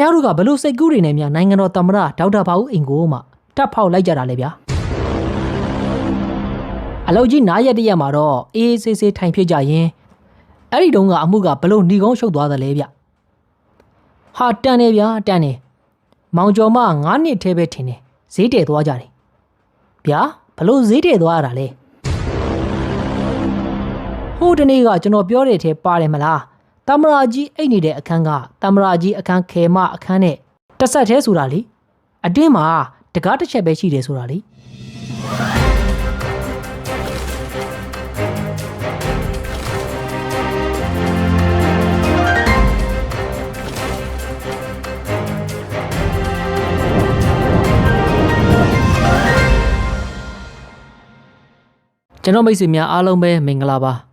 မားတို့ကဘလို့စိတ်ကူးတွေနဲ့များနိုင်ငံတော်သမ္မတဒေါက်တာဘာဦးအင်ကိုမှတက်ဖောက်လိုက်ကြတာလေဗျာအလောက်ကြီးနားရက်တရက်မှာတော့အေးအေးဆေးဆေးထိုင်ဖြစ်ကြရင်အဲ့ဒီတုန်းကအမှုကဘလို့หนีကုန်းရှုပ်သွားသလဲဗျဟာတန်နေဗျာတန်နေမောင်ကျော်မ9နှစ်ထဲပဲထင်တယ်ဈေးတည်သွားကြတယ်ဗျာဘလို့ဈေးတည်သွားရတာလဲဟိုတနေ့ကကျွန်တော်ပြောတဲ့ထဲပါတယ်မလား တမရာကြီးအိတ်နေတဲ့အခန်းကတမရာကြီးအခန်းခေမအခန်းနဲ့တစ်ဆက်သေးဆိုတာလေအတွင်းမှာတကားတစ်ချက်ပဲရှိတယ်ဆိုတာလေကျွန်တော်မိတ်ဆွေများအားလုံးပဲမင်္ဂလာပါ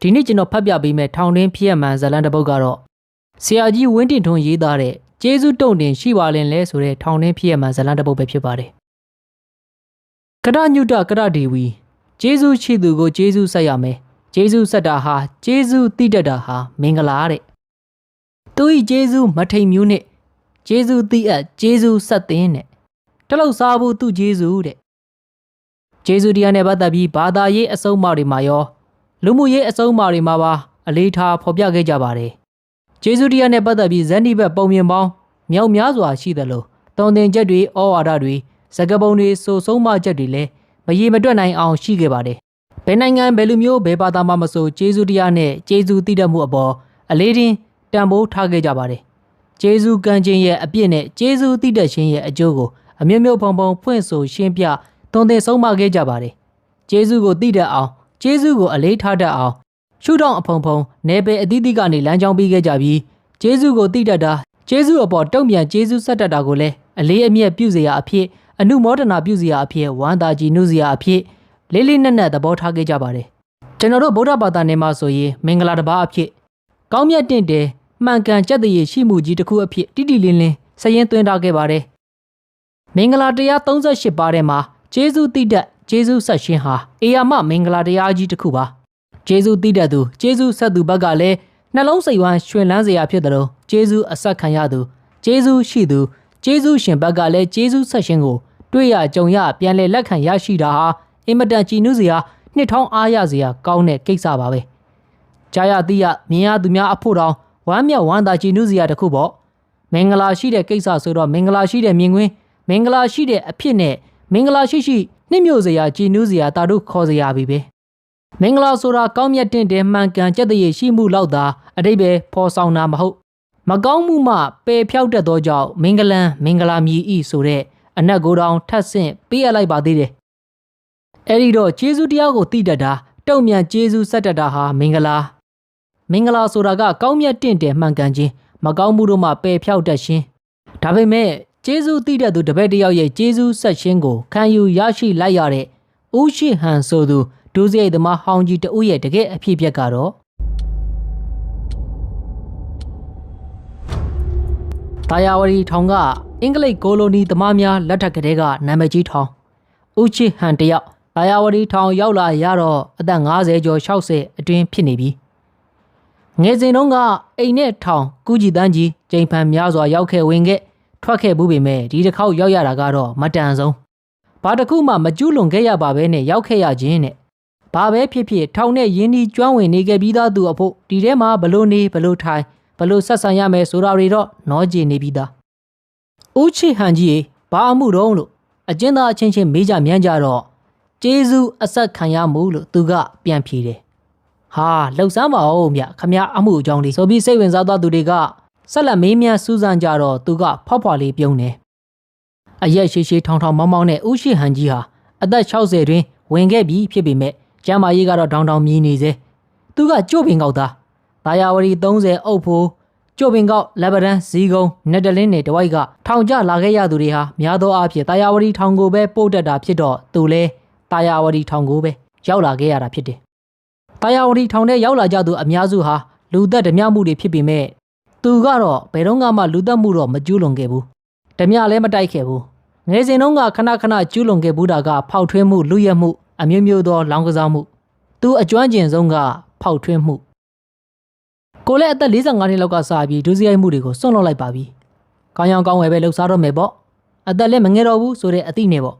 ဒီနေ့ကျွန်တော်ဖတ်ပြပေးမယ့်ထောင်တွင်းဖြစ်ရမှန်ဇာတ်လမ်းတစ်ပုဒ်ကတော့ဆရာကြီးဝင်းတင်ထွန်းရေးသားတဲ့ကျေးဇူးတုံတင်ရှိပါလင်လဲဆိုတဲ့ထောင်တွင်းဖြစ်ရမှန်ဇာတ်လမ်းတစ်ပုဒ်ပဲဖြစ်ပါတယ်ကရညုတကရဒေဝီကျေးဇူးရှိသူကိုကျေးဇူးဆက်ရမယ်ကျေးဇူးဆက်တာဟာကျေးဇူးတိတတ်တာဟာမင်္ဂလာတဲ့သူဤကျေးဇူးမထိန်မျိုးနဲ့ကျေးဇူးတိအပ်ကျေးဇူးဆက်သင်းနဲ့တလောက်စားဖို့သူ့ကျေးဇူးတဲ့ကျေးဇူးတရားနဲ့ပတ်သက်ပြီးဘာသာရေးအစုံအမတွေမှာရော လူမှုရေးအစုံအမတွေမှာပါအလေးထားဖော်ပြခဲ့ကြပါတယ်။ကျေးဇူးတရားနဲ့ပတ်သက်ပြီးဇန်ဒီဘက်ပုံမြင်ပေါင်းမြောက်များစွာရှိသလိုတုံသင်ချက်တွေဩဝါဒတွေစကားပုံတွေဆိုဆုံးမချက်တွေလည်းမရေမတွက်နိုင်အောင်ရှိခဲ့ပါတယ်။ဘယ်နိုင်ငံဘယ်လူမျိုးဘယ်ဘာသာမှမဆိုကျေးဇူးတရားနဲ့ကျေးဇူးတည်တတ်မှုအပေါ်အလေးတင်တန်ဖိုးထားခဲ့ကြပါတယ်။ကျေးဇူးကံခြင်းရဲ့အပြစ်နဲ့ကျေးဇူးတည်တတ်ခြင်းရဲ့အကျိုးကိုအမျိုးမျိုးဖုံဖုံဖွင့်ဆိုရှင်းပြသွန်သင်ဆုံးမခဲ့ကြပါတယ်။ကျေးဇူးကိုသိတတ်အောင် ကျေးဇူးကိုအလေးထားတတ်အောင်ရှုထောင့်အဖုံဖုံနယ်ပယ်အသီးသီးကနေလမ်းကြောင်းပေးခဲ့ကြပြီးကျေးဇူးကိုသိတတ်တာကျေးဇူးအပေါ်တုံ့ပြန်ကျေးဇူးဆက်တတ်တာကိုလည်းအလေးအမြတ်ပြုစရာအဖြစ်အနုမောဒနာပြုစရာအဖြစ်ဝမ်းသာကြည်နုစရာအဖြစ်လေးလေးနက်နက်သဘောထားခဲ့ကြပါတယ်။ကျွန်တော်တို့ဗုဒ္ဓဘာသာနယ်မှာဆိုရင်မင်္ဂလာတစ်ပါးအဖြစ်ကောင်းမြတ်တင့်တယ်မှန်ကန်ကြက်တရေရှိမှုကြီးတစ်ခုအဖြစ်တိတိလင်းလင်းစရင်သွင်းထားခဲ့ပါတယ်။မင်္ဂလာတရား38ပါးထဲမှာဂျေဇုတိတတ် ဂျေဇုဆက်ရှင်ဟာအေယာမမင်္ဂလာတရားကြီးတစ်ခုပါဂျေဇုတိတတ်သူဂျေဇုဆက်သူဘက်ကလည်းနှလုံးစိတ်ဝမ်းရွှင်လန်းစရာဖြစ်တယ်လို့ဂျေဇုအဆက်ခံရသူဂျေဇုရှိသူဂျေဇုရှင်ဘက်ကလည်းဂျေဇုဆက်ရှင်ကိုတွေ့ရကြုံရပြန်လဲလက်ခံရရှိတာဟာအင်မတန်ကြည်နူးစရာနှစ်ထောင်းအားရစရာကောင်းတဲ့ကိစ္စပါပဲကြားရသိရမြင်ရသူများအဖို့တောင်ဝမ်းမြောက်ဝမ်းသာကြည်နူးစရာတစ်ခုပေါ့မင်္ဂလာရှိတဲ့ကိစ္စဆိုတော့မင်္ဂလာရှိတဲ့မြင်ကွင်းမင်္ဂလာရှိတဲ့အဖြစ်နဲ့မင်္ဂလာရှိရှိ နှိမ့်မြို့စရာကြည်နူးစရာတာတို့ခေါ်စရာပြီပဲမင်္ဂလာဆိုတာကောင်းမြတ်တင့်တယ်မှန်ကန်ကြက်တရေရှိမှုလောက်သာအတိတ်ပဲဖော်ဆောင်တာမဟုတ်မကောင်းမှုမှပယ်ဖြောက်တတ်သောကြောင့်မင်္ဂလံမင်္ဂလာမြည်ဤဆိုတဲ့အနက်ကိုယ်တောင်ထပ်ဆင့်ပေးရလိုက်ပါသေးတယ်အဲ့ဒီတော့ကျေးဇူးတရားကိုသိတတ်တာတုံ့မြန်ကျေးဇူးဆက်တတ်တာဟာမင်္ဂလာမင်္ဂလာဆိုတာကကောင်းမြတ်တင့်တယ်မှန်ကန်ခြင်းမကောင်းမှုတို့မှပယ်ဖြောက်တတ်ခြင်းဒါပေမဲ့ ကျေးဇူးတည်တဲ့သူတပည့်တယောက်ရဲ့ကျေးဇူးဆက်ရှင်းကိုခံယူရရှိလိုက်ရတဲ့ဦးရှိဟန်ဆိုသူဒုစရိုက်သမားဟောင်းကြီးတဦးရဲ့တကယ်အဖြစ်အပျက်ကတော့တာယာဝတီထောင်ကအင်္ဂလိပ်ကိုလိုနီသမားများလက်ထက်ကတည်းကနာမည်ကြီးထောင်ဦးချစ်ဟန်တယောက်တာယာဝတီထောင်ရောက်လာရတော့အသက်50ကျော်60အတွင်းဖြစ်နေပြီငယ်စဉ်တုန်းကအိမ်နဲ့ထောင်ကူးကြည်တန်းကြီးကျိန်ဖန်များစွာရောက်ခဲ့ဝင်ခဲ့ ထွက်ခဲ့ဘူးပေမဲ့ဒီတစ်ခေါက်ရောက်ရတာကတော့မတန်ဆုံးဘာတစ်ခုမှမကျူးလွန်ခဲ့ရပါပဲနဲ့ရောက်ခဲ့ရခြင်းနဲ့ဘာပဲဖြစ်ဖြစ်ထောင်နဲ့ရင်းနှီးကျွမ်းဝင်နေခဲ့ပြီးသားသူအဖို့ဒီထဲမှာဘလို့နေဘလို့ထိုင်ဘလို့ဆက်ဆံရမယ်ဆိုတာတွေတော့နောကျင်နေပြီးသားဦးချစ်ဟန်ကြီးရေဘာအမှုတော့လို့အကျဉ်းသားအချင်းချင်းမေးကြမြန်းကြတော့ကျေးဇူးအဆက်ခံရမှုလို့သူကပြန်ဖြေတယ်ဟာလှုပ်ဆန်းပါဦးမြခမရအမှုအကြောင်းလေးဆိုပြီးစိတ်ဝင်စားသွားသူတွေက ဆက်လက်မေးမြန်းစူးစမ်းကြတော့သူကဖောက်ဖွာလေးပြုံးတယ်။အရက်ရှိရှိထောင်ထောင်မောင်းမောင်းနဲ့ဦးရှိဟန်ကြီးဟာအသက်60တွင်ဝင်ခဲ့ပြီဖြစ်ပေမဲ့ကျမ်းမာရေးကတော့တောင်တောင်မြည်နေစေ။သူကကြို့ပင်ကောက်သား။တာယာဝတီ30အုပ်ဖို့ကြို့ပင်ကောက်လက်ဗရန်ဇီကုံနက်တလင်းနဲ့တဝိုက်ကထောင်ကျလာခဲ့ရသူတွေဟာများသောအားဖြင့်တာယာဝတီထောင်ကိုပဲပို့တက်တာဖြစ်တော့သူလဲတာယာဝတီထောင်ကိုပဲရောက်လာခဲ့ရတာဖြစ်တယ်။တာယာဝတီထောင်ထဲရောက်လာကြသူအများစုဟာလူသက်ဓမြမှုတွေဖြစ်ပေမဲ့ သူကတော့ဘယ်တော့မှလူသက်မှုတော့မကျူးလွန်ခဲ့ဘူးဓမြလည်းမတိုက်ခဲ့ဘူးငယ်စဉ်တုန်းကခဏခဏကျူးလွန်ခဲ့ဘူးတာကဖောက်ထွင်းမှုလူရက်မှုအမျိုးမျိုးသောလောင်းကစားမှုသူအကျွမ်းကျင်ဆုံးကဖောက်ထွင်းမှုကိုလည်းအသက်45နှစ်လောက်ကစပြီးဒုစရိုက်မှုတွေကိုစွန့်လွတ်လိုက်ပါပြီကောင်းရောင်ကောင်းဝယ်ပဲလှုပ်ရှားတော့မယ်ပေါ့အသက်လည်းမငယ်တော့ဘူးဆိုတဲ့အသည့်နဲ့ပေါ့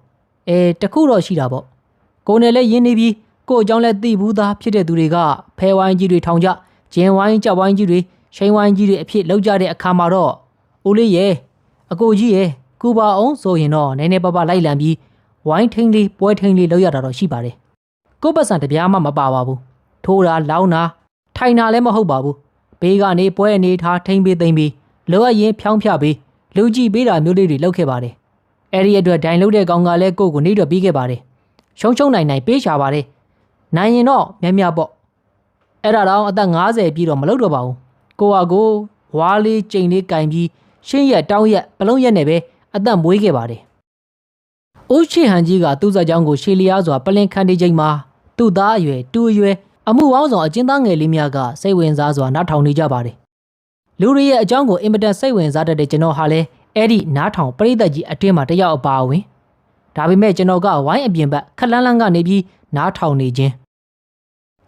အဲတခုတော့ရှိတာပေါ့ကိုယ်နဲ့လည်းရင်းနေပြီးကို့အကြောင်းလည်းသိဘူးသားဖြစ်တဲ့သူတွေကဖဲဝိုင်းကြီးတွေထောင်ကြဂျင်ဝိုင်းကြက်ဝိုင်းကြီးတွေ ရှိန်ဝိုင်းကြီးတွေအဖြစ်လောက်ကြတဲ့အခါမှာတော့ဦးလေးရဲ့အကိုကြီးရဲ့ကူပါအောင်ဆိုရင်တော့နည်းနည်းပါးပါးလိုက်လံပြီးဝိုင်းထိန်လေးပွဲထိန်လေးလောက်ရတာတော့ရှိပါတယ်ကို့ပတ်စံတစ်ပြားမှမပါပါဘူးထိုးတာလောင်းတာထိုင်တာလည်းမဟုတ်ပါဘူးဘေးကနေပွဲအနေထားထိန်ပေးသိမ့်ပြီးလောအရင်ဖြောင်းဖြပေးလူကြည့်ပေးတာမျိုးလေးတွေလုပ်ခဲ့ပါတယ်အဲ့ဒီအတွက်ဒိုင်လုတဲ့ကောင်ကလည်းကိုယ့်ကိုနေတော့ပြီးခဲ့ပါတယ်ရှုံးချုံနိုင်နိုင်ပေးချပါတယ်နိုင်ရင်တော့မြတ်မြတ်ပေါ့အဲ့ဒါတော့အသက်50ပြည့်တော့မလုပ်တော့ပါဘူး ကိုဟာကိုဝါလေးကြိမ်လေးကင်ပြီးရှင်းရက်တောင်းရက်ပလုံးရက်နဲ့ပဲအသက်မွေးခဲ့ပါတယ်။ဦးချီဟန်ကြီးကသူ့ဇာတ်ကြောင်းကိုရှေလျားစွာပလင်ခန်တီချိန်မှာသူ့သားအရွယ်တူအရွယ်အမှုအောင်ဆောင်အကျဉ်းသားငယ်လေးများကစိတ်ဝင်စားစွာနားထောင်နေကြပါတယ်။လူတွေရဲ့အကြောင်းကိုအင်မတန်စိတ်ဝင်စားတတ်တဲ့ကျွန်တော်ဟာလည်းအဲ့ဒီနားထောင်ပရိသတ်ကြီးအတွင်းမှာတယောက်အပါအဝင်ဒါပေမဲ့ကျွန်တော်ကဝိုင်းအပြင်ဘက်ခက်လန်းလန်းကနေပြီးနားထောင်နေခြင်း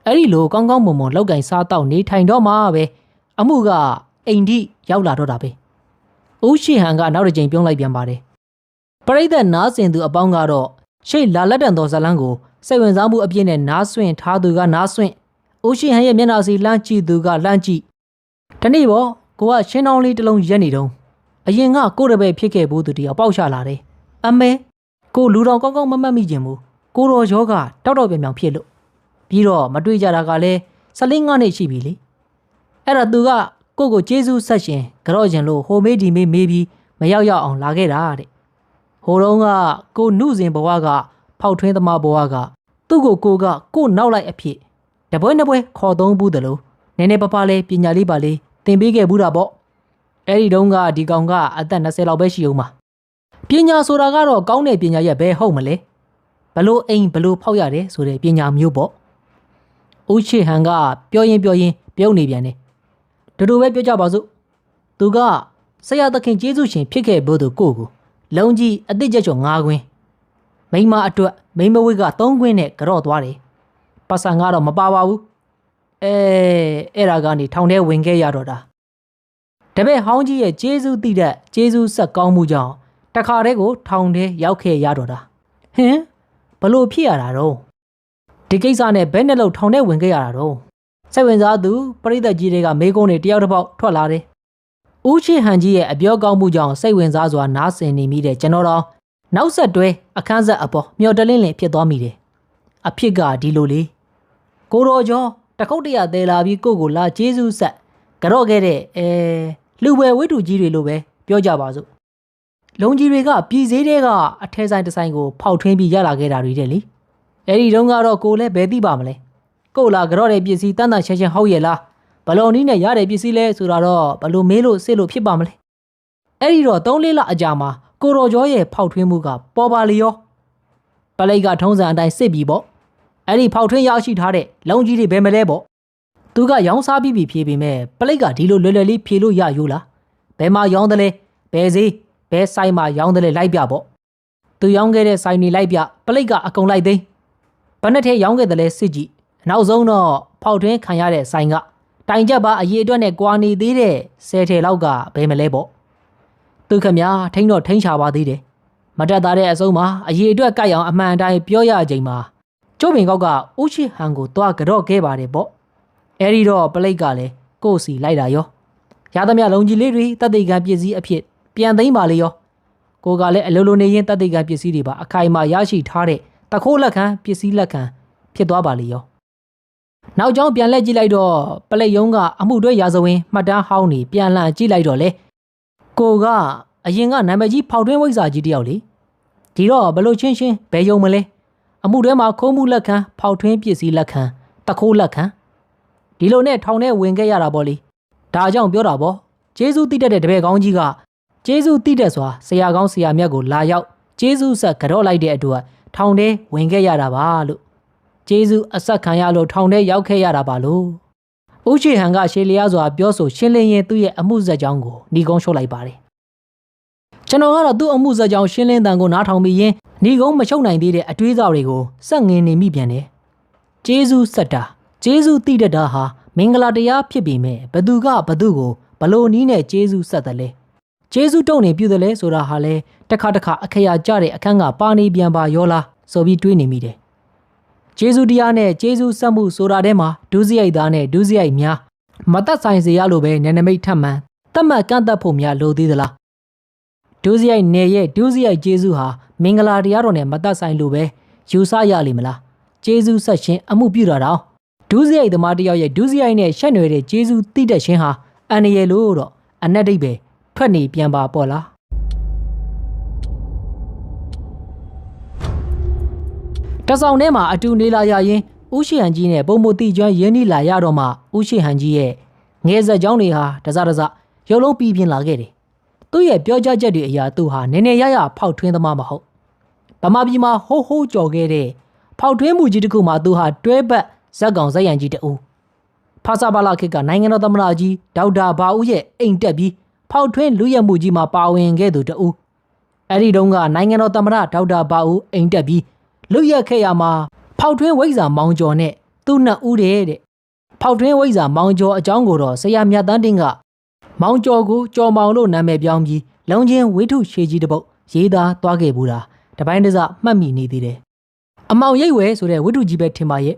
အဲ့ဒီလိုကောင်းကောင်းမွန်မွန်လောက်ကင်စားတော့နေထိုင်တော့မှပဲ အမှုကအိမ်ထိရောက်လာတော့တာပဲဦးရှိဟန်ကနောက်တစ်ကြိမ်ပြုံးလိုက်ပြန်ပါတယ်ပရိသတ်နားဆင်သူအပေါင်းကတော့ရှေ့လာလက်တန်တော်ဇလန်းကိုစိတ်ဝင်စားမှုအပြည့်နဲ့နားဆွင့်ထားသူကနားဆွင့်ဦးရှိဟန်ရဲ့မျက်နှာစီလှမ်းကြည့်သူကလှမ်းကြည့်တနေ့ပေါ့ကိုကရှင်းတောင်းလေးတစ်လုံးရက်နေတုံးအရင်ကကိုရပဲဖြစ်ခဲ့ဘူးသူတယောက်ပေါက်ချလာတယ်အမဲကိုလူတော်ကောင်းကောင်းမမှတ်မိခြင်းဘူးကိုတော်ရောကတောက်တော့ပြန်ပြန်ဖြစ်လို့ပြီးတော့မတွေ့ကြတာကလည်း၁၄ငါးနှစ်ရှိပြီလေ အဲ့ဒါသူကကိုကိုကျေးဇူးဆက်ရှင်ကြော့ကျင်လို့ဟိုမေးဒီမေးမေးပြီးမရောက်ရောက်အောင်လာခဲ့တာတဲ့ဟိုတုန်းကကိုနှုစဉ်ဘဝကဖောက်ထွင်းသမားဘဝကသူ့ကိုကိုကကိုနောက်လိုက်အဖြစ်တပွဲနှစ်ပွဲခေါ်သုံးဘူးတလို့နည်းနည်းပါးပါးလေးပညာလေးပါလေးသင်ပေးခဲ့ဘူးတာပေါ့အဲ့ဒီတုန်းကဒီကောင်ကအသက်20လောက်ပဲရှိအောင်ပါပညာဆိုတာကတော့ကောင်းတဲ့ပညာရဲ့ဘယ်ဟုတ်မလဲဘလို့အိမ်ဘလို့ဖောက်ရတယ်ဆိုတဲ့ပညာမျိုးပေါ့ဦးချေဟန်ကပြောရင်ပြောရင်ပြုံးနေပြန်တယ် တူတူပဲပြောကြပါစို့သူကဆရာသခင်ကျေးဇူးရှင်ဖြစ်ခဲ့ဖို့သူကိုကိုလုံကြီးအတိတ်ချက်ချောငါးခွင်းမိန်းမအတွက်မိန်းမဝိက3ခွင်းနဲ့ကြော့သွားတယ်ပတ်စံကတော့မပါပါဘူးအဲအဲ့ဒါကနေထောင်ထဲဝင်ခဲ့ရတော့တာတပည့်ဟောင်းကြီးရဲ့ကျေးဇူးတည်တဲ့ကျေးဇူးဆက်ကောင်းမှုကြောင့်တခါတည်းကိုထောင်ထဲရောက်ခဲ့ရတော့တာဟင်ဘလို့ဖြစ်ရတာတော့ဒီကိစ္စနဲ့ဘယ်နဲ့လို့ထောင်ထဲဝင်ခဲ့ရတာတော့ စိတ်ဝင်စားသူပရိသတ်ကြီးတွေကမေးခွန်းတွေတယောက်တစ်ပေါက်ထွက်လာတယ်ဦးချစ်ဟန်ကြီးရဲ့အပြောကောင်းမှုကြောင့်စိတ်ဝင်စားစွာနားဆင်နေမိတဲ့ကျွန်တော်တော့နောက်ဆက်တွဲအခန်းဆက်အပေါ်မျော်တလင်းလင်ဖြစ်သွားမိတယ်အဖြစ်ကဒီလိုလေကိုတော်ကျော်တကုတ်တရသေးလာပြီးကိုကိုလာကျေးဇူးဆက်ကြော့ခဲ့တဲ့အဲလူပဲဝိတုကြီးတွေလိုပဲပြောကြပါစို့လုံကြီးတွေကပြည်စည်းတွေကအထဲဆိုင်တစ်ဆိုင်ကိုဖောက်ထွင်းပြီးရလာခဲ့တာတွေတဲ့လေအဲ့ဒီတုန်းကတော့ကိုလည်းဘယ်သိပါမလဲ ကိုလာကြော့တဲ့ပစ္စည်းတန်းတန်းရှင်းရှင်းဟုတ်ရဲ့လားဘလော်နီးနဲ့ရတဲ့ပစ္စည်းလဲဆိုတာတော့ဘလို့မေးလို့စစ်လို့ဖြစ်ပါမလဲအဲ့ဒီတော့၃လေးလအကြာမှာကိုတော်ကျော်ရဲ့ဖောက်ထွင်းမှုကပေါ်ပါလျောပလိတ်ကထုံးစံအတိုင်းစစ်ပြီးပေါ့အဲ့ဒီဖောက်ထွင်းရရှိထားတဲ့လုံကြီးတွေဘယ်မလဲပေါ့သူကရောင်းစားပြီးပြီဖြေပေမဲ့ပလိတ်ကဒီလိုလွယ်လွယ်လေးဖြေလို့ရယူလားဘယ်မှာရောင်းတယ်လဲဘယ်စေးဘယ်ဆိုင်မှာရောင်းတယ်လဲလိုက်ပြပေါ့သူရောင်းခဲ့တဲ့ဆိုင်တွေလိုက်ပြပလိတ်ကအကုန်လိုက်သိမ်းဘယ်နဲ့ထဲရောင်းခဲ့တယ်လဲစစ်ကြည့် နောက်ဆုံးတော့ဖောက်ထွင်းခံရတဲ့ဆိုင်ကတိုင်ချက်ပါအရေးအတွက်နဲ့ကွာနေသေးတဲ့ဆယ်ထည်လောက်ကဘယ်မလဲပေါ့သူခမညာထိန်းတော့ထိန်းချပါသေးတယ်မတက်သားတဲ့အစုံမှာအရေးအတွက်ကြိုက်အောင်အမှန်တိုင်းပြောရချိန်မှာကျုပ်ပင်ကောက်ကဥရှိဟန်ကိုတွားကြော့ခဲ့ပါတယ်ပေါ့အဲဒီတော့ပလိတ်ကလည်းကို့စီလိုက်တာရောရသမျှလုံးကြီးလေးတွေတတ်သိကံပစ္စည်းအဖြစ်ပြန်သိမ်းပါလေရောကိုကလည်းအလိုလိုနေရင်တတ်သိကံပစ္စည်းတွေပါအခိုင်အမာရရှိထားတဲ့တခိုးလက်ခံပစ္စည်းလက်ခံဖြစ်သွားပါလေရော နောက်ကျောင်းပြန်လက်ကြည့်လိုက်တော့ပလက်ယုံကအမှုတွဲရာဇဝင်မှတ်တမ်းဟောင်းနေပြန်လှန်ကြည့်လိုက်တော့လေကိုကအရင်ကနာမည်ကြီးဖောက်တွင်းဝိဇ္ဇာကြီးတယောက်လေဒီတော့ဘလို့ချင်းချင်းဘယ်ယုံမလဲအမှုတွဲမှာခိုးမှုလက်ခံဖောက်ထွင်းပစ္စည်းလက်ခံတခိုးလက်ခံဒီလိုနဲ့ထောင်ထဲဝင်ခဲ့ရတာပေါ့လေဒါကြောင့်ပြောတာပေါ့ကျေးဇူးတိတက်တဲ့တပည့်ကောင်းကြီးကကျေးဇူးတိတက်စွာဆရာကောင်းဆရာမြတ်ကိုလာရောက်ကျေးဇူးဆက်ကြော့လိုက်တဲ့အတွက်ထောင်ထဲဝင်ခဲ့ရတာပါလို့ ကျေးဇူးအဆက်ခံရလို့ထောင်ထဲရောက်ခဲ့ရတာပါလို့ဦးချေဟန်ကရှေလျားစွာပြောဆိုရှင်းလင်းရင်သူ့ရဲ့အမှုဇက်ကြောင်းကိုဏီကုန်းရှုပ်လိုက်ပါတယ်ကျွန်တော်ကတော့သူ့အမှုဇက်ကြောင်းရှင်းလင်းတန်ကိုနားထောင်ပြီးရင်ဏီကုန်းမရှုပ်နိုင်သေးတဲ့အတွေးစားတွေကိုစက်ငင်နေမိပြန်တယ်ကျေးဇူးဆက်တာကျေးဇူးတိတတ်တာဟာမင်္ဂလာတရားဖြစ်ပေမဲ့ဘသူကဘသူကိုဘလို့နီးနဲ့ကျေးဇူးဆက်တယ်လဲကျေးဇူးတုံနေပြုတယ်လဲဆိုတာဟာလဲတစ်ခါတစ်ခါအခရာကြတဲ့အခန်းကပါနေပြန်ပါရောလားဆိုပြီးတွေးနေမိတယ် ကျေးဇူးတရားနဲ့ကျေးဇူးဆက်မှုဆိုတာထဲမှာဒုစရိုက်သားနဲ့ဒုစရိုက်များမတတ်ဆိုင်စေရလို့ပဲနန္ဒမိတ်ထပ်မှန်တတ်မှတ်ကန့်သက်ဖို့များလိုသေးသလားဒုစရိုက်နယ်ရဲ့ဒုစရိုက်ကျေးဇူးဟာမင်္ဂလာတရားတော်နဲ့မတတ်ဆိုင်လို့ပဲယူဆရလိမ့်မလားကျေးဇူးဆက်ရှင်အမှုပြုတာတော့ဒုစရိုက်သမားတစ်ယောက်ရဲ့ဒုစရိုက်နဲ့ရှက်နွယ်တဲ့ကျေးဇူးတိတဲ့ရှင်ဟာအန္တရာယ်လို့တော့အနက်ဒိတ်ပဲထွက်နေပြန်ပါပေါ့လား တဆောင်ထဲမှာအတူနေလာရရင်ဦးရှိဟန်ကြီးနဲ့ပုံမတိကျွမ်းရင်းနှီးလာရတော့မှဦးရှိဟန်ကြီးရဲ့ငယ်ဆက်ကြောင်းတွေဟာတစတစရုပ်လုံးပြီးပြင်းလာခဲ့တယ်သူ့ရဲ့ပြောကြားချက်တွေအရာသူဟာနည်းနည်းရရဖောက်ထွင်းသမားမဟုတ်ဗမာပြည်မှာဟိုးဟိုးကြော်ခဲ့တဲ့ဖောက်ထွင်းမှုကြီးတစ်ခုမှာသူဟာတွဲဘက်ဇက်ကောင်ဇက်ရန်ကြီးတူဖာစာပါလာခေတ်ကနိုင်ငံတော်သမ္မတကြီးဒေါက်တာဘာဦးရဲ့အိမ်တက်ပြီးဖောက်ထွင်းလူရက်မှုကြီးမှာပါဝင်ခဲ့သူတူအဲ့ဒီတုန်းကနိုင်ငံတော်သမ္မတဒေါက်တာဘာဦးအိမ်တက်ပြီး လူရက်ခဲ့ရမှာဖောက်ထွင်းဝိဇ္ဇာမောင်ကျော်နဲ့သူ့နှစ်ဦးတည်းတဲ့ဖောက်ထွင်းဝိဇ္ဇာမောင်ကျော်အကြောင်းကိုတော့ဆရာမြတ်တန်းတင်ကမောင်ကျော်ကိုကျော်မောင်လို့နာမည်ပြောင်းပြီးလုံချင်းဝိထုရှေကြီးတစ်ပုတ်ရေးသားသွားခဲ့ဘူးတာတပိုင်းတစမှတ်မိနေသေးတယ်အမောင်ရိတ်ဝဲဆိုတဲ့ဝိထုကြီးပဲထင်ပါရဲ့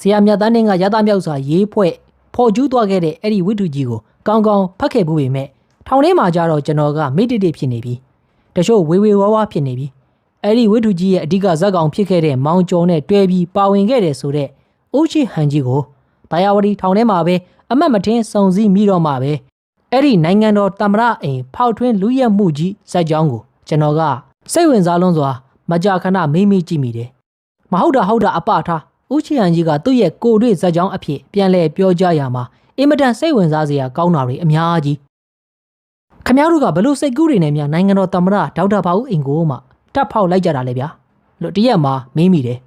ဆရာမြတ်တန်းတင်ကရသမြောက်စွာရေးဖွဲ့ဖော်ကျူးသွားခဲ့တဲ့အဲ့ဒီဝိထုကြီးကိုကောင်းကောင်းဖတ်ခဲ့ဘူးပေမဲ့ထောင်ထဲမှာကြတော့ကျွန်တော်ကမိတ်တိတိဖြစ်နေပြီတချို့ဝေဝေဝါးဝါဖြစ်နေပြီ အဲ့ဒီဝိထုကြီးရဲ့အဓိကဇက်ကောင်ဖြစ်ခဲ့တဲ့မောင်ကျော်နဲ့တွဲပြီးပါဝင်ခဲ့တယ်ဆိုတဲ့အိုးချီဟန်ကြီးကိုဘာယာဝတီထောင်ထဲမှာပဲအမတ်မထင်းစုံစည်းမိတော့မှပဲအဲ့ဒီနိုင်ငံတော်တမရအိမ်ဖောက်ထွင်းလူရက်မှုကြီးဇက်ကြောင်းကိုကျွန်တော်ကစိတ်ဝင်စားလွန်းစွာမကြာခဏမေးမေးကြည့်မိတယ်မဟုတ်တာဟုတ်တာအပထားဦးချီဟန်ကြီးကသူ့ရဲ့ကိုတွေ့ဇက်ကြောင်းအဖြစ်ပြန်လဲပြောကြရမှာအင်မတန်စိတ်ဝင်စားစရာကောင်းတာတွေအများကြီးခမ ्या တို့ကဘလို့စိတ်ကူးတွေနဲ့များနိုင်ငံတော်တမရဒေါက်တာဘာဦးအင်ကိုမှ တတ်ဖောက်လိုက်ကြတာလေဗျာလို့တရက်မှာမေးမိတယ်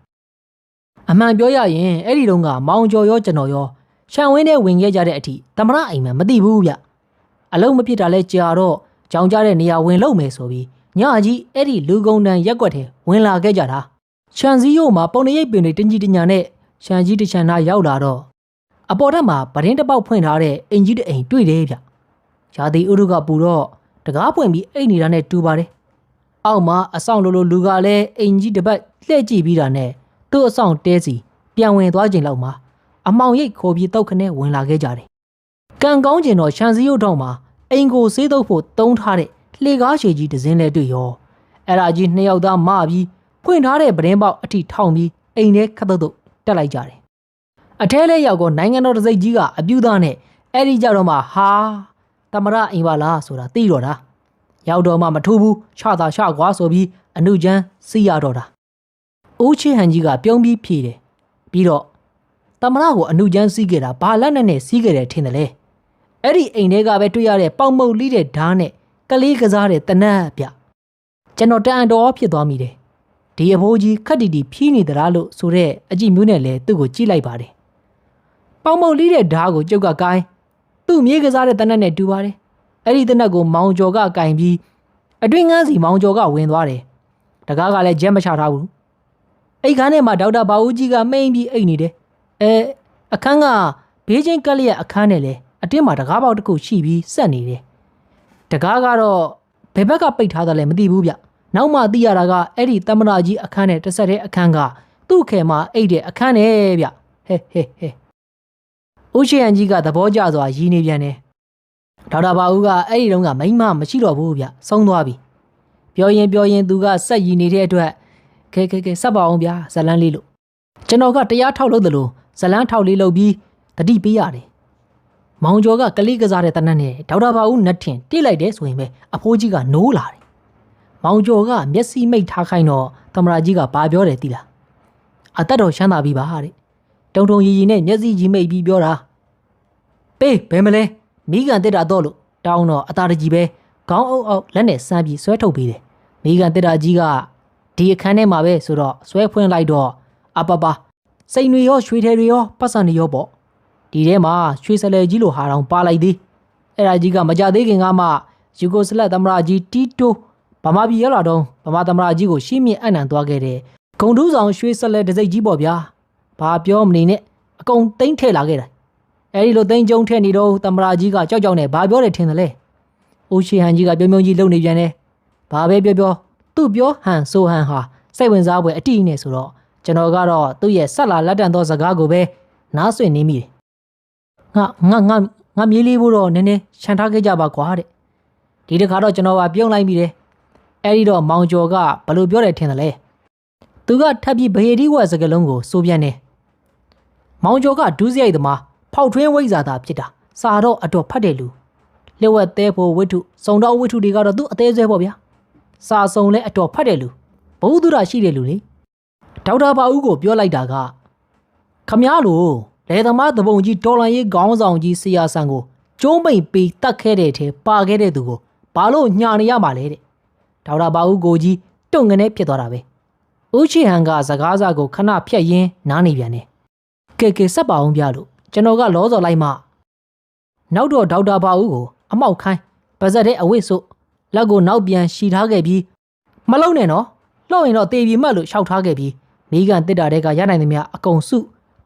အမှန်ပြောရရင်အဲ့ဒီတုန်းကမောင်ကျော်ရောကျွန်တော်ရောရှန်ဝင်းနဲ့ဝင်ခဲ့ကြတဲ့အထိတမရအိမ်မှာမသိဘူးဗျအလုံးမဖြစ်တာလဲကြာတော့ကြောင်ကြတဲ့နေရာဝင်လို့မယ်ဆိုပြီးညကြီးအဲ့ဒီလူကုန်တန်ရက်ွက်ထဲဝင်လာခဲ့ကြတာရှန်စည်းရိုးမှာပုံရိပ်ပင်တွေတင်းကြီးတညာနဲ့ရှန်ကြီးတချန်နာရောက်လာတော့အပေါ်ထက်မှာဗရင်တစ်ပေါက်ဖွင့်ထားတဲ့အင်ကြီးတအိမ်တွေ့တယ်ဗျရာသီဥတုကပူတော့တကားပွင့်ပြီးအိတ်နေတာနဲ့တူပါတယ် အောက်မှာအဆောင်လိုလိုလူကလည်းအင်ကြီးတစ်ပတ်လှည့်ကြည့်ပြီးတာနဲ့သူ့အဆောင်တဲစီပြန်ဝင်သွားချိန်လောက်မှာအမောင်ရိတ်ခေါ်ပြီးတောက်ခနဲ့ဝင်လာခဲ့ကြတယ်ကံကောင်းကျင်တော့ရှန်စည်းရုပ်တော့မှာအိမ်ကိုဆေးတော့ဖို့တုံးထားတဲ့လှေကားရှည်ကြီးတစ်စင်းလဲတွေ့ရောအဲ့ဒါကြီးနှစ်ယောက်သားမပြီးဖွင့်ထားတဲ့ပဒင်းပေါက်အထိထောင်ပြီးအိမ်ထဲခတ်တုတ်တက်လိုက်ကြတယ်အထဲလဲရောက်တော့နိုင်ငံတော်တစိတ်ကြီးကအပြူသားနဲ့အဲ့ဒီကြတော့မှဟာတမရအိမ်ပါလားဆိုတာသိတော့တာ ရောက်တော့မှမထူးဘူးချတာချကွာဆိုပြီးအနုချမ်းစီးရတော့တာဦးချင်းဟန်ကြီးကပြုံးပြီးဖြေတယ်ပြီးတော့တမရကိုအနုချမ်းစီးခဲ့တာဘာလက်နဲ့နဲ့စီးခဲ့တယ်ထင်တယ်လေအဲ့ဒီအိမ်ထဲကပဲတွေ့ရတဲ့ပေါက်မုတ်လိတဲ့ဓားနဲ့ကလေးကစားတဲ့တနတ်ပြကျွန်တော်တန်တော်ဖြစ်သွားမိတယ်ဒီအဖိုးကြီးခက်တီတီဖြီးနေသလားလို့ဆိုတဲ့အကြည့်မျိုးနဲ့လဲသူ့ကိုကြည့်လိုက်ပါတယ်ပေါက်မုတ်လိတဲ့ဓားကိုကျုပ်ကကိုင်းသူ့မြေးကစားတဲ့တနတ်နဲ့တူပါတယ် အဲ့ဒီတနတ်ကိုမောင်ကျော်ကကင်ပြီးအတွင်းငန်းစီမောင်ကျော်ကဝင်သွားတယ်တကားကလည်းဂျက်မချထားဘူးအိတ်ခန်းထဲမှာဒေါက်တာဘာဦးကြီးကမိန်ပြီးအိတ်နေတယ်အဲအခန်းကဘေးချင်းကက်လျက်အခန်းနဲ့လေအတင်းမှာတကားပေါက်တစ်ခုရှိပြီးဆက်နေတယ်တကားကတော့ဘယ်ဘက်ကပိတ်ထားတယ်လဲမသိဘူးဗျနောက်မှသိရတာကအဲ့ဒီတမနာကြီးအခန်းနဲ့တစ်ဆက်တည်းအခန်းကသူ့ခဲမှာအိတ်တဲ့အခန်းနဲ့ဗျဟဲဟဲဟဲဦးချီယန်ကြီးကသဘောကျစွာရည်နေပြန်တယ် ဒေါက်တာဘာဦးကအဲ့ဒီတုန်းကမိမမရှိတော့ဘူးဗျဆုံးသွားပြီပြောရင်ပြောရင်သူကစက်ရည်နေတဲ့အတွက်ခဲခဲခဲဆက်ပါအောင်ဗျာဇလန်းလေးလို့ကျွန်တော်ကတရားထောက်လို့သလိုဇလန်းထောက်လေးလုပ်ပြီးတတိပေးရတယ်မောင်ကျော်ကကလေးကစားတဲ့တနတ်နဲ့ဒေါက်တာဘာဦးနတ်ထင်တိလိုက်တယ်ဆိုရင်ပဲအဖိုးကြီးကနိုးလာတယ်မောင်ကျော်ကမျက်စိမိတ်ထားခိုင်းတော့သမရာကြီးကဘာပြောတယ်သိလားအသက်တော်ရှမ်းသာပြီပါတဲ့တုံတုံရီရီနဲ့မျက်စိကြီးမိတ်ပြီးပြောတာပေးဘယ်မလဲ မိကန်တက်တာတော့လို့တောင်းတော့အသာတကြီးပဲခေါင်းအုပ်အောက်လက်နဲ့စမ်းပြီးဆွဲထုတ်ပေးတယ်မိကန်တက်တာကြီးကဒီအခန်းထဲမှာပဲဆိုတော့ဆွဲဖွင့်လိုက်တော့အပပစိန်တွေရောရွှေထဲတွေရောပတ်စံတွေရောပေါ့ဒီထဲမှာရွှေစလဲကြီးလိုဟာတောင်ပါလိုက်သေးအဲ့ဒါကြီးကမကြသေးခင်ကမှယူဂိုစလက်သမရာကြီးတီတိုဗမာပြည်ရောက်လာတော့ဗမာသမရာကြီးကိုရှင်းမြင့်အနံ့သွားခဲ့တယ်ဂုံတူးဆောင်ရွှေစလဲတစ်စိတ်ကြီးပေါ့ဗျာဘာပြောမနေနဲ့အကုန်တိမ့်ထည့်လာခဲ့တာ အဲဒီလိုသိန်းကျုံထည့်နေတော့သမရာကြီးကကြောက်ကြောက်နဲ့ဘာပြောတယ်ထင်တယ်လဲအိုးရှိဟန်ကြီးကပြုံးပြုံးကြီးလုံနေပြန်တယ်ဘာပဲပြောပြောသူ့ပြောဟန်ဆိုဟန်ဟာစိတ်ဝင်စားပွဲအတိအနဲ့ဆိုတော့ကျွန်တော်ကတော့သူ့ရဲ့ဆက်လာလက်တန်သောစကားကိုပဲနားဆွင့်နေမိတယ်ငါငါငါငါမြေးလေးဖို့တော့နည်းနည်းခြံထားခဲ့ကြပါကွာတဲ့ဒီတစ်ခါတော့ကျွန်တော်ကပြုံးလိုက်မိတယ်အဲ့ဒီတော့မောင်ကျော်ကဘယ်လိုပြောတယ်ထင်တယ်လဲသူကထပ်ပြီးဗဟေဒီဝက်စကလုံးကိုစိုးပြန်တယ်မောင်ကျော်ကဒူးစရိုက်သမား ဖောက်ထွင်းဝိဇ္ဇာသာဖြစ်တာစာတော့အတော်ဖတ်တယ်လူလျှက်ဝက်သေးဖို့ဝိထုစုံတော့ဝိထုတွေကတော့သူ့အသေးဆွဲပေါ့ဗျာစာစုံလဲအတော်ဖတ်တယ်လူဘုဟုတုဒရှိတယ်လူလေဒေါက်တာပါဦးကိုပြောလိုက်တာကခမားလိုလေသမားသဘုံကြီးဒေါ်လာရေးခေါင်းဆောင်ကြီးဆရာဆန်ကိုကျုံးပိန်ပေးတတ်ခဲ့တဲ့ထဲပါခဲ့တဲ့သူကိုဘာလို့ညာနေရမှာလဲတဲ့ဒေါက်တာပါဦးကိုကြီးတုံငနဲ့ဖြစ်သွားတာပဲဦးချီဟန်ကစကားစာကိုခဏဖြတ်ရင်းနားနေပြန်တယ်ကဲကဲဆက်ပါအောင်ပြလို့ ကျွန်တော်ကလောစော်လိုက်မှနောက်တော့ဒေါက်တာပါဦးကိုအမောက်ခိုင်းပါဇက်တဲ့အဝိတ်စို့လက်ကိုနောက်ပြန်ရှီထားခဲ့ပြီးမလုံနဲ့နော်လှော့ရင်တော့တေပြီမှတ်လို့ရှောက်ထားခဲ့ပြီးမိကန်တစ်တာတဲ့ကရနိုင်သမျှအကုန်စု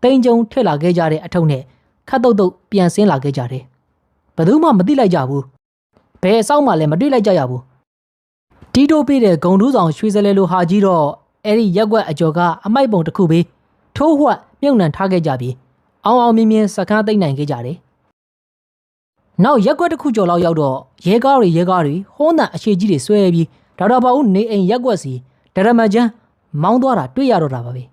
တိန်ကြုံထက်လာခဲ့ကြတဲ့အထုပ်နဲ့ခတ်တုတ်တုတ်ပြန်ဆင်းလာခဲ့ကြတယ်ဘယ်သူမှမသိလိုက်ကြဘူးဘယ်အဆောင်မှလည်းမတွေ့လိုက်ကြရဘူးတီးတိုးပေးတဲ့ဂုံတူးဆောင်ရွှေစလဲလိုဟာကြီးတော့အဲ့ဒီရက်ွက်အကျော်ကအမိုက်ပုံတစ်ခုပေးထိုးဝှက်မြုပ်နှံထားခဲ့ကြပြီး အောင်အောင်မြင်မြင်စကားသိမ့်နိုင်ခဲ့ကြတယ်နောက်ရက်ွက်တစ်ခုကျော်လောက်ရောက်တော့ရဲကားတွေရဲကားတွေဟိုးနံအခြေကြီးတွေဆွဲပြီးဒေါက်တာပါဦးနေအိမ်ရက်ွက်စီဒရမချန်မောင်းသွားတာတွေ့ရတော့တာပါပဲ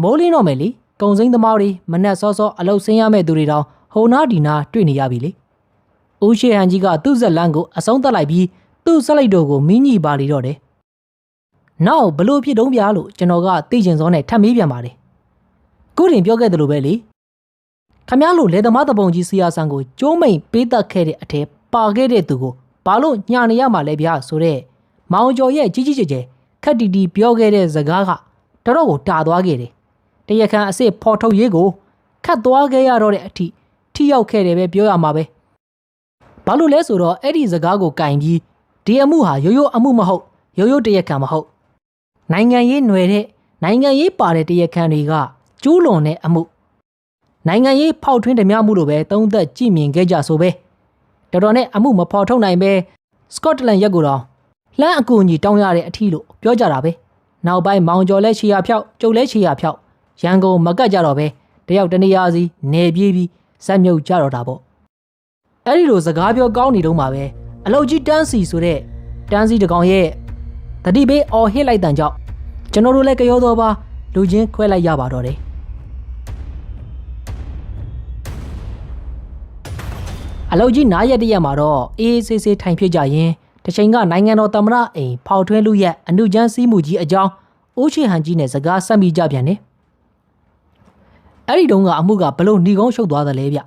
မိုးလင်းတော့မယ်လေကုံစိမ်းသမားတွေမနက်စောစောအလုတ်ဆင်းရမယ့်သူတွေတောင်ဟိုနာဒီနာတွေ့နေရပြီလေဦးရှိဟန်ကြီးကသူ့ဇက်လန်းကိုအဆုံးသတ်လိုက်ပြီးသူ့ဆက်လိုက်တော်ကိုမင်းကြီးပါလေတော့တယ်နောက်ဘလို့ဖြစ်တုံးပြလို့ကျွန်တော်ကသိကျင်စောနဲ့ထပ်မေးပြန်ပါတယ် ကိုရင်ပြောခဲ့တယ်လို့ပဲလေခမည်းလို့လေသမားတပုံကြီးစီယာဆန်ကိုကျိုးမိန်ပေးတတ်ခဲ့တဲ့အထက်ပါခဲ့တဲ့သူကိုဘာလို့ညာနေရမှာလဲဗျာဆိုတော့မောင်ကျော်ရဲ့ကြီးကြီးကျယ်ကျယ်ခက်တီတီပြောခဲ့တဲ့စကားကတော်တော်ကိုတာသွားခဲ့တယ်။တရခန်အစ်စ်ဖော်ထုတ်ရေးကိုခတ်သွားခဲ့ရတော့တဲ့အထိထိရောက်ခဲ့တယ်ပဲပြောရမှာပဲ။ဘာလို့လဲဆိုတော့အဲ့ဒီစကားကိုကင်ပြီးဒီအမှုဟာရိုးရိုးအမှုမဟုတ်ရိုးရိုးတရခန်မဟုတ်နိုင်ငံရေးຫນွယ်တဲ့နိုင်ငံရေးပါတဲ့တရခန်တွေက ကျူးလွန်တဲ့အမှုနိုင်ငံရေးဖောက်ထွင်းဓမြမှုလိုပဲသုံးသက်ကြည့်မြင်ခဲ့ကြဆိုပဲတော်တော်နဲ့အမှုမဖော်ထုတ်နိုင်ပဲစကော့တလန်ရက်ကိုတော့လှမ်းအကူအညီတောင်းရတဲ့အထီလို့ပြောကြတာပဲနောက်ပိုင်းမောင်ကျော်လဲခြေရဖြောက်ကျုပ်လဲခြေရဖြောက်ရန်ကုန်မကတ်ကြတော့ပဲတယောက်တနေရာစီနေပြေးပြီးဇက်မြုပ်ကြတော့တာပေါ့အဲ့ဒီလိုစကားပြောကောင်းနေတော့မှာပဲအလုတ်ကြီးတန်းစီဆိုတဲ့တန်းစီတကောင်ရဲ့တတိပေးအော်ဟစ်လိုက်တန်ကြောင့်ကျွန်တော်တို့လည်းကြောတော်ပါလူချင်းခွဲလိုက်ရပါတော့တယ် အလုတ်ကြီးနားရက်တရက်မှာတော့အေးအေးဆေးဆေးထိုင်ဖြစ်ကြရင်တချိန်ကနိုင်ငံတော်သမ္မတအိမ်ဖောက်ထွဲလူရက်အနုချမ်းစီးမှုကြီးအကြောင်းအိုးချေဟန်ကြီးနဲ့စကားဆက်မိကြပြန်တယ်။အဲ့ဒီတုန်းကအမှုကဘလို့ဏီကုန်းရှုပ်သွားသလဲဗျ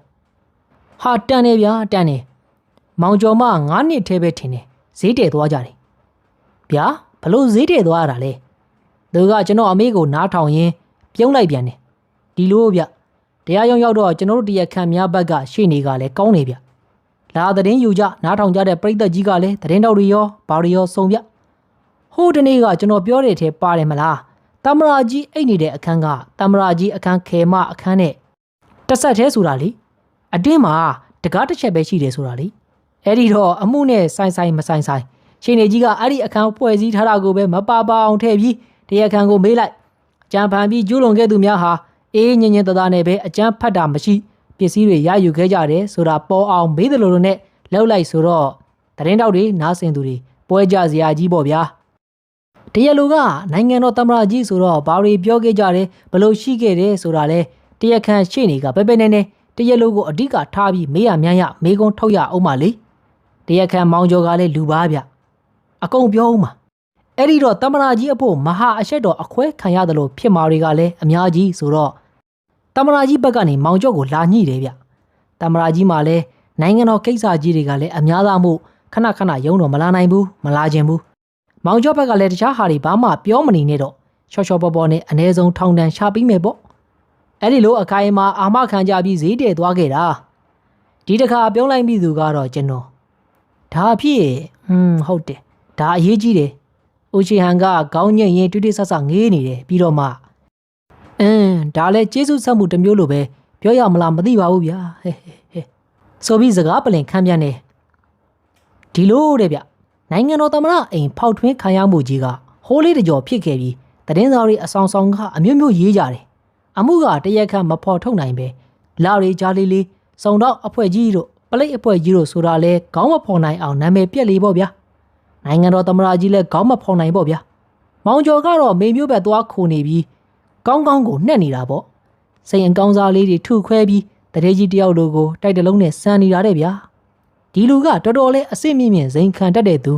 ။ဟာတန်နေဗျာတန်နေ။မောင်ကျော်မ9နှစ်ထဲပဲထင်တယ်ဈေးတည်သွားကြတယ်။ဗျာဘလို့ဈေးတည်သွားရတာလဲ။သူကကျွန်တော်အမေကိုနားထောင်ရင်းပြုံးလိုက်ပြန်တယ်။ဒီလိုဗျ။တရားရုံးရောက်တော့ကျွန်တော်တို့တရားခံများဘက်ကရှေ့နေကလည်းကောင်းနေဗျ။ လာသတင်းယူကြနားထောင်ကြတဲ့ပြိသက်ကြီးကလည်းသတင်းတော်တွေရောဘာတွေရောစုံပြဟိုးတနေ့ကကျွန်တော်ပြောတဲ့ထဲပါတယ်မလားတမရာကြီးအိတ်နေတဲ့အခန်းကတမရာကြီးအခန်းခဲမအခန်းနဲ့တစ်ဆက်သေးဆိုတာလေအတွင်းမှာတကားတစ်ချက်ပဲရှိတယ်ဆိုတာလေအဲ့ဒီတော့အမှုနဲ့ဆိုင်ဆိုင်မဆိုင်ဆိုင်ရှင်နေကြီးကအဲ့ဒီအခန်းဖွဲ့စည်းထားတာကိုပဲမပါပါအောင်ထည့်ပြီးတရားခံကိုမေးလိုက်ကြံဖန်ပြီးကျူးလွန်ခဲ့သူများဟာအေးညင်ညင်တသားနဲ့ပဲအကြမ်းဖတ်တာမရှိ ပစ္စည်းတွေရယူခဲ့ကြတယ်ဆိုတာပေါ်အောင်မေးတယ်လို့လို့နဲ့လောက်လိုက်ဆိုတော့သတင်းတောက်တွေနားဆင်သူတွေပွဲကြစရာကြီးပေါ့ဗျာတရလူကနိုင်ငံတော်သမ္မတကြီးဆိုတော့ဘာတွေပြောခဲ့ကြတယ်ဘလို့ရှိခဲ့တယ်ဆိုတာလဲတရခန့်ရှေ့နေကပဲပဲနေနေတရလူကိုအဓိကထားပြီးမေးရမြန်းရမေးခွန်းထုတ်ရအောင်ပါလေတရခန့်မောင်ကျော်ကလည်းလူပါဗျအကုန်ပြောအောင်ပါအဲ့ဒီတော့သမ္မတကြီးအဖို့မဟာအဆက်တော်အခွဲခံရတယ်လို့ဖြစ်မာတွေကလည်းအများကြီးဆိုတော့ တမရာကြီးဘက်ကနေမောင်ကျော်ကိုလာညှိတယ်ဗျတမရာကြီးမှလည်းနိုင်ငံတော်ကိစ္စကြီးတွေကလည်းအများသားမှုခဏခဏရုံတော့မလာနိုင်ဘူးမလာခြင်းဘူးမောင်ကျော်ဘက်ကလည်းတခြားဟာတွေဘာမှပြောမနေနဲ့တော့ချော့ချော့ပေါ်ပေါ်နဲ့အ ਨੇ ဆုံးထောင်တန်းရှာပြီးမယ်ပေါ့အဲ့ဒီလိုအခိုင်အမာအာမခံကြပြီးဈေးတည်သွားခဲ့တာဒီတခါပြောလိုက်မိသူကတော့ကျွန်တော်ဒါဖြစ်ဟွန်းဟုတ်တယ်ဒါအရေးကြီးတယ်ဦးချီဟန်ကခေါင်းညက်ရင်တွိတိဆဆငေးနေတယ်ပြီးတော့မှ အင်းဒါလည်းကျေးဇူးဆက်မှုတစ်မျိုးလိုပဲပြောရမလားမသိပါဘူးဗျာဟဲ့ဟဲ့ဟဲ့ဆိုပြီးစကားပလင်ခမ်းပြန်နေဒီလိုတဲ့ဗျနိုင်ငံတော်သမ္မတအိမ်ဖောက်ထွင်းခံရမှုကြီးကဟိုးလေးတကြော်ဖြစ်ခဲ့ပြီးသတင်းစာတွေအဆောင်ဆောင်ကအမျိုးမျိုးရေးကြတယ်အမှုကတရက်ခန့်မဖော်ထုတ်နိုင်ပဲလာရီကြားလေးလေးစုံတော့အဖွဲ့ကြီးတို့ပလိတ်အဖွဲ့ကြီးတို့ဆိုတာလဲခေါင်းမဖော်နိုင်အောင်နာမည်ပြက်လေးပေါ့ဗျာနိုင်ငံတော်သမ္မတကြီးလဲခေါင်းမဖော်နိုင်ပေါ့ဗျာမောင်ကျော်ကတော့မေမျိုးပဲသွားခိုနေပြီး ကောင်းကောင်းကိုနှက်နေတာပေါ့စိန်အကောင်းစားလေးတွေထုခွဲပြီးတရေကြီးတယောက်လိုကိုတိုက်တလုံးနဲ့စမ်းနေတာတဲ့ဗျာဒီလူကတော်တော်လေးအစ်စ်မြင့်မြင့်ဇိမ်ခံတတ်တဲ့သူ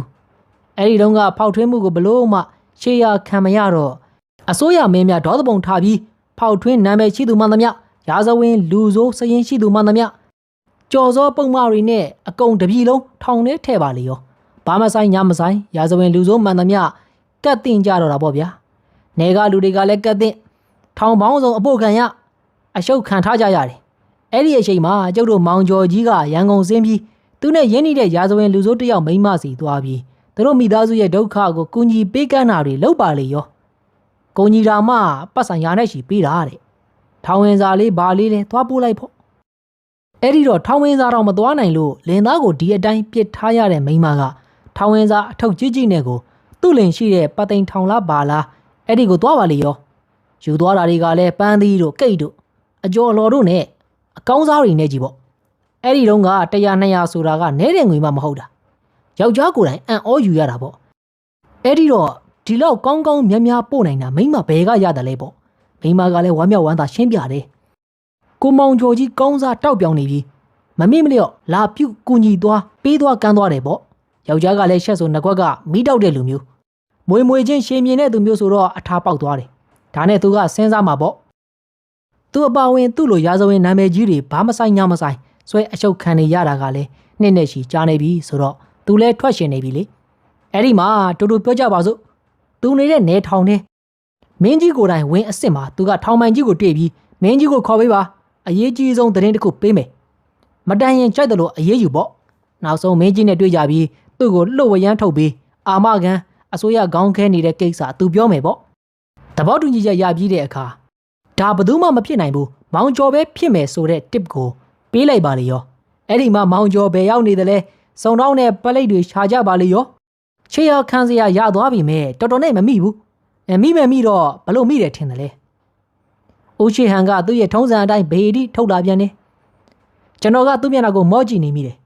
အဲ့ဒီတုန်းကဖောက်ထွင်းမှုကိုဘလို့မှရှေးရခံမရတော့အစိုးရမင်းများဒေါသပုံထားပြီးဖောက်ထွင်းနာမည်ရှိသူမှန်သမျှရာဇဝင်လူဆိုးစရင်ရှိသူမှန်သမျှကြော်စောပုံမတွေနဲ့အကုန်တပြီလုံးထောင်ထဲထည့်ပါလေရောဘာမဆိုင်ညာမဆိုင်ရာဇဝင်လူဆိုးမှန်သမျှကတ်တင်ကြတော့တာပေါ့ဗျာနေကလူတွေကလည်းကတ်တင် ထောင်ပေါင်းစုံအဖို့ခံရအရှုပ်ခံထားကြရတယ်အဲ့ဒီအချိန်မှာကျုပ်တို့မောင်ကျော်ကြီးကရန်ကုန်ဆင်းပြီးသူနဲ့ရင်းနှီးတဲ့ရာဇဝင်လူဆိုးတစ်ယောက်မိန်းမစီသွားပြီးသူတို့မိသားစုရဲ့ဒုက္ခကိုကူညီပေးကမ်းတာတွေလုပ်ပါလေရောကိုကြီးတာမှပတ်စံရာနဲ့ရှိပေးတာတဲ့ထောင်ဝင်စာလေးဘာလေးလဲသွားပို့လိုက်ဖို့အဲ့ဒီတော့ထောင်ဝင်စာတော့မသွားနိုင်လို့လင်သားကိုဒီအတိုင်းပြစ်ထားရတဲ့မိန်းမကထောင်ဝင်စာအထုပ်ကြီးကြီးနဲ့ကိုသူ့လင်ရှိတဲ့ပသိမ်ထောင်လားဘာလားအဲ့ဒီကိုသွားပါလေရော ယူသွားတာတွေကလည်းပန်းသီးတို့ကိတ်တို့အကျော်လော်တို့နဲ့အကောင်းစားတွေနဲ့ကြီးပေါ့အဲ့ဒီတုန်းက100 200ဆိုတာကနဲတဲ့ငွေမှမဟုတ်တာယောက်ျားကိုယ်တိုင်အံ့ဩယူရတာပေါ့အဲ့ဒီတော့ဒီလောက်ကောင်းကောင်းများများပို့နိုင်တာမိမဘယ်ကရတယ်လဲပေါ့မိမကလည်းဝမ်းမြောက်ဝမ်းသာရှင်းပြတယ်ကိုမောင်ကျော်ကြီးကောင်းစားတောက်ပြောင်နေပြီမမေ့မလျော့လာပြုတ်ကူညီသွားပေးသွားကမ်းသွားတယ်ပေါ့ယောက်ျားကလည်းရှက်ဆိုနှကွက်ကမိတောက်တဲ့လူမျိုးမွေမွေချင်းရှင်မြင်တဲ့သူမျိုးဆိုတော့အထားပေါက်သွားတယ် ဒါနဲ့သူကစဉ်းစားမှာပေါ့သူအပါဝင်သူ့လိုရာဇဝင်နာမည်ကြီးတွေဘာမဆိုင်ညာမဆိုင်ဆွဲအချုပ်ခံနေရတာကလည်းနှစ်နဲ့ရှိကြားနေပြီဆိုတော့သူလည်းထွက်ရှင်နေပြီလေအဲ့ဒီမှာတူတူပြောကြပါစို့သူနေတဲ့နေထောင်ထဲမင်းကြီးကိုယ်တိုင်ဝင်းအစ်စ်မှာသူကထောင်ပိုင်ကြီးကိုတွေ့ပြီးမင်းကြီးကိုခေါ်ပေးပါအရေးကြီးဆုံးသတင်းတစ်ခုပေးမယ်မတန်ရင်ကြိုက်တယ်လို့အရေးယူပေါ့နောက်ဆုံးမင်းကြီးနဲ့တွေ့ကြပြီးသူ့ကိုလှုပ်ဝရမ်းထုတ်ပြီးအာမခံအစိုးရခေါင်းခဲနေတဲ့ကိစ္စသူပြောမယ်ပေါ့ သဘောတူညီချက်ရပြီးတဲ့အခါဒါဘယ်သူမှမဖြစ်နိုင်ဘူးမောင်ကျော်ပဲဖြစ်မယ်ဆိုတဲ့ tip ကိုပေးလိုက်ပါလေရောအဲ့ဒီမှာမောင်ကျော်ဘယ်ရောက်နေတယ်လဲစုံတော့နဲ့ပလိတ်တွေရှာကြပါလေရောချေရခန်းစရာရသွားပြီမဲ့တော်တော်နဲ့မမိဘူးအမိမမိတော့ဘလို့မိတယ်ထင်တယ်လေဦးချေဟန်ကသူ့ရဲ့ထုံးစံအတိုင်းဘေဒီထုတ်လာပြန်တယ်ကျွန်တော်ကသူ့မျက်နှာကိုမော့ကြည့်နေမိတယ်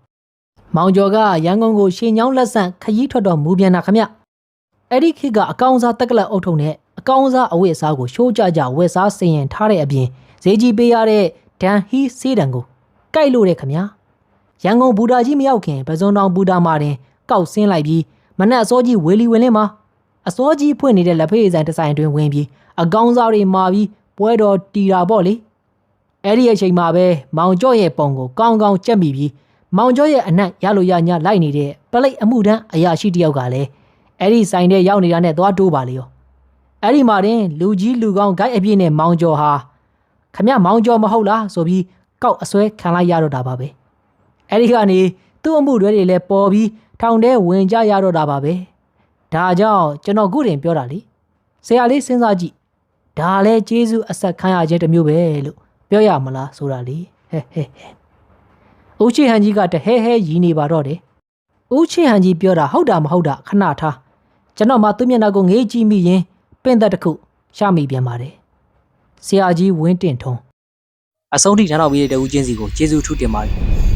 မောင်ကျော်ကရန်ကုန်ကိုရှင်းချောင်းလက်ဆန့်ခရီးထွက်တော်မူပြန်တာခမအဲ့ဒီခေတ်ကအကောင်စားတက်ကလပ်အုပ်ထုံနဲ့အကောင်စားအဝတ်အစားကိုရှိုးကြကြဝက်စားစင်ရင်ထားတဲ့အပြင်ဈေးကြီးပေးရတဲ့ဒန်ဟီစေးတံကိုကြိုက်လို့တဲ့ခမရန်ကုန်ဘူတာကြီးမရောက်ခင်ပဇွန်တောင်ဘူတာမှာတင်ကောက်ဆင်းလိုက်ပြီးမနက်အစောကြီးဝေလီဝင်လင်းမှာအစောကြီးဖွင့်နေတဲ့လက်ဖေးဆိုင်တစ်ဆိုင်တွင်ဝင်ပြီးအကောင်စားတွေမာပြီးပွဲတော်တီတာပေါ့လေအဲ့ဒီအချိန်မှာပဲမောင်ကျော့ရဲ့ပုံကိုကောင်းကောင်းကြက်မိပြီးမောင်ကျော့ရဲ့အနက်ရလို့ရညလိုက်နေတဲ့ပလိတ်အမှုတန်းအရာရှိတယောက်ကလည်းအဲ့ဒီဆိုင်ထဲရောက်နေတာနဲ့သွားတိုးပါလေရော အဲ့ဒီမှာတင်လူကြီးလူကောင်းဂိုက်အပြည့်နဲ့မောင်ကျော်ဟာခမမောင်ကျော်မဟုတ်လားဆိုပြီးကောက်အစွဲခံလိုက်ရတော့တာပါပဲအဲ့ဒီကနေသူ့အမှုတွေတွေလည်းပေါ်ပြီးထောင်ထဲဝင်ကြရတော့တာပါပဲဒါကြောင့်ကျွန်တော်ခုတင်ပြောတာလေဆရာလေးစဉ်းစားကြည့်ဒါလည်းကျေးဇူးအဆက်ခံရခြင်းတစ်မျိုးပဲလို့ပြောရမလားဆိုတာလေဟဲ့ဟဲ့ဟဲ့ဦးချီဟန်ကြီးကတဟဲဟဲရီနေပါတော့တယ်ဦးချီဟန်ကြီးပြောတာဟုတ်တာမဟုတ်တာခဏထားကျွန်တော်မှသူ့မျက်နှာကိုငေးကြည့်မိရင် ပင့်သက်တစ်ခုရှာမိပြန်ပါတယ်ဆရာကြီးဝင်းတင်ထုံးအဆုံးထိထမ်းတော်ပြီးတဲ့တဦးချင်းစီကိုကျေးဇူးထူးတင်ပါတယ်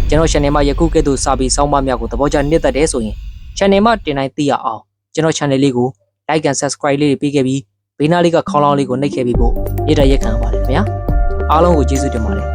ကျွန်တော် channel မှာယခုကဲ့သို့စာပေစောင်းပါများကိုသဘောကျနှစ်သက်တယ်ဆိုရင် channel မှာတင်တိုင်းသိရအောင်ကျွန်တော် channel လေးကို like and subscribe လေးတွေပေးခဲ့ပြီးဘေးနားလေးကခေါင်းလောင်းလေးကိုနှိပ်ခဲ့ပြီးဖို့ရတဲ့ရက်ခံပါတယ်ခင်ဗျာအားလုံးကိုကျေးဇူးတင်ပါတယ်